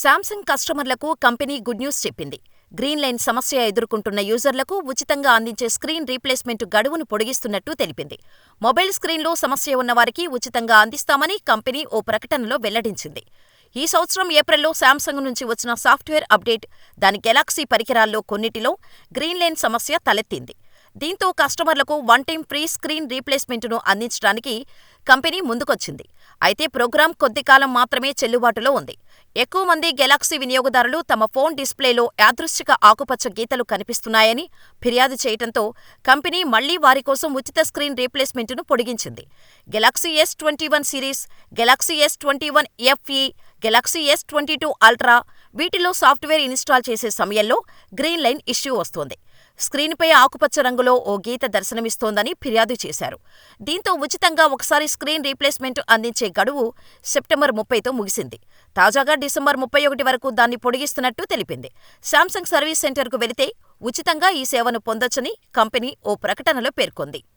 Samsung కస్టమర్లకు company good news చెప్పింది. Green line సమస్య ఎదుర్కొంటున్న యూజర్లకు ఉచితంగా అందించే స్క్రీన్ రీప్లేస్మెంట్ గడువును పొడిగిస్తున్నట్టు తెలిపింది. మొబైల్ స్క్రీన్లో సమస్య ఉన్నవారికి ఉచితంగా అందిస్తామని కంపెనీ ఓ ప్రకటనలో వెల్లడించింది. ఈ సంవత్సరం ఏప్రిల్లో శాంసంగ్ నుంచి వచ్చిన సాఫ్ట్వేర్ అప్డేట్ దాని గెలాక్సీ పరికరాల్లో కొన్నిటిలో గ్రీన్ లైన్ సమస్య తలెత్తింది. దీంతో కస్టమర్లకు వన్ టైం ఫ్రీ స్క్రీన్ రీప్లేస్మెంట్ను అందించడానికి కంపెనీ ముందుకొచ్చింది. అయితే ప్రోగ్రామ్ కొద్దికాలం మాత్రమే చెల్లుబాటులో ఉంది. ఎక్కువ మంది గెలాక్సీ వినియోగదారులు తమ ఫోన్ డిస్ప్లేలో యాదృశ్చిక ఆకుపచ్చ గీతలు కనిపిస్తున్నాయని ఫిర్యాదు చేయటంతో కంపెనీ మళ్ళీ వారి కోసం ఉచిత స్క్రీన్ రీప్లేస్మెంట్ను పొడిగించింది. Galaxy S twenty one series, Galaxy S twenty one FE, Galaxy S twenty two Ultra వీటిలో సాఫ్ట్వేర్ ఇన్స్టాల్ చేసే సమయంలో గ్రీన్ లైన్ ఇష్యూ వస్తోంది. స్క్రీన్పై ఆకుపచ్చ రంగులో ఓ గీత దర్శనమిస్తోందని ఫిర్యాదు చేశారు. దీంతో ఉచితంగా ఒకసారి స్క్రీన్ రీప్లేస్మెంట్ అందించే గడువు సెప్టెంబర్ ముప్పైతో ముగిసింది. తాజాగా డిసెంబర్ ముప్పై ఒకటి వరకు దాన్ని పొడిగిస్తున్నట్టు తెలిపింది. శాంసంగ్ సర్వీస్ సెంటర్కు వెళితే ఉచితంగా ఈ సేవను పొందొచ్చని కంపెనీ ఓ ప్రకటనలో పేర్కొంది.